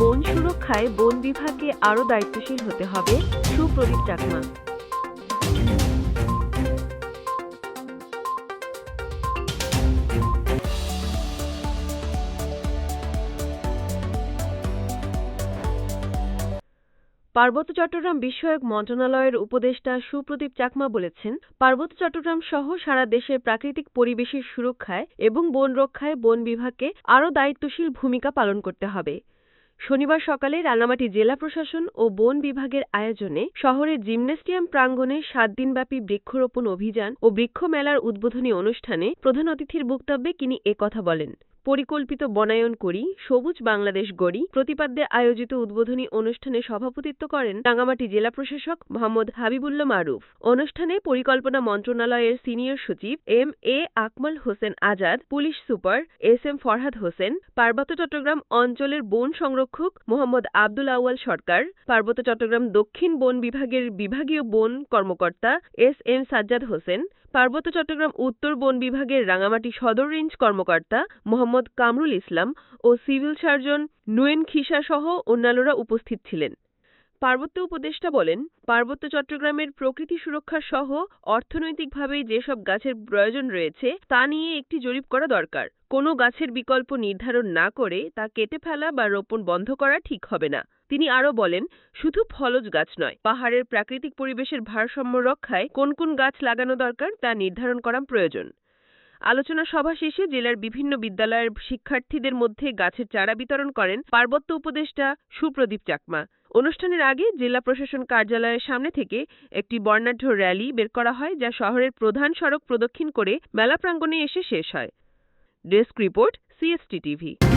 বন সুরক্ষায় বন বিভাগকে আরও দায়িত্বশীল হতে হবে সুপ্রদীপ চাকমা। পার্বত্য চট্টগ্রাম বিষয়ক মন্ত্রণালয়ের উপদেষ্টা সুপ্রদীপ চাকমা বলেছেন, পার্বত্য চট্টগ্রাম সহ সারা দেশের প্রাকৃতিক পরিবেশের সুরক্ষায় এবং বন রক্ষায় বন বিভাগকে আরও দায়িত্বশীল ভূমিকা পালন করতে হবে। শনিবার সকালে রাঙামাটি জেলা প্রশাসন ও বন বিভাগের আয়োজনে শহরের জিমনেস্টিয়াম প্রাঙ্গণে সাত দিনব্যাপী বৃক্ষরোপণ অভিযান ও বৃক্ষ মেলার উদ্বোধনী অনুষ্ঠানে প্রধান অতিথির বক্তব্যে তিনি কথা বলেন। পরিকল্পিত বনায়ন করি, সবুজ বাংলাদেশ গড়ি, প্রতিপাদ্যে আয়োজিত উদ্বোধনী অনুষ্ঠানে সভাপতিত্ব করেন রাঙামাটি জেলা প্রশাসক মোহাম্মদ হাবিবুল্লাহ মারুফ। অনুষ্ঠানে পরিকল্পনা মন্ত্রণালয়ের সিনিয়র সচিব M A Akmal Hossain Azad, police super S M Farhad Hossain, পার্বত্য চট্টগ্রাম অঞ্চলের বন সংরক্ষক মোহাম্মদ আব্দুল আউয়াল সরকার, পার্বত্য চট্টগ্রাম দক্ষিণ বন বিভাগের বিভাগীয় বন কর্মকর্তা এস এম সাজ্জাদ হোসেন, পার্বত্য চট্টগ্রাম উত্তর বন বিভাগের রাঙামাটি সদর রেঞ্জ কর্মকর্তা মোহাম্মদ কামরুল ইসলাম ও সিভিল সার্জন নুয়েন খিসা সহ অন্যান্যরা উপস্থিত ছিলেন। পার্বত্য উপদেষ্টা বলেন, পার্বত্য চট্টগ্রামের প্রকৃতি সুরক্ষা সহ অর্থনৈতিকভাবে যেসব গাছের প্রয়োজন রয়েছে, তা নিয়ে একটি জরিপ করা দরকার। কোনো গাছের বিকল্প নির্ধারণ না করে তা কেটে ফেলা বা রোপণ বন্ধ করা ঠিক হবে না। তিনি আরও বলেন, শুধু ফলজ গাছ নয়, পাহাড়ের প্রাকৃতিক পরিবেশের ভারসাম্য রক্ষায় কোন কোন গাছ লাগানো দরকার তা নির্ধারণ করা প্রয়োজন। আলোচনা সভা শেষে জেলার বিভিন্ন বিদ্যালয়ের শিক্ষার্থীদের মধ্যে গাছের চারা বিতরণ করেন পার্বত্য উপদেষ্টা সুপ্রদীপ চাকমা। অনুষ্ঠানের আগে জেলা প্রশাসন কার্যালয়ের সামনে থেকে একটি বর্ণাঢ্য র্যালি বের করা হয় যা শহরের প্রধান সড়ক প্রদক্ষিণ করে মেলা প্রাঙ্গণে এসে শেষ হয়। Desk report, C S T TV.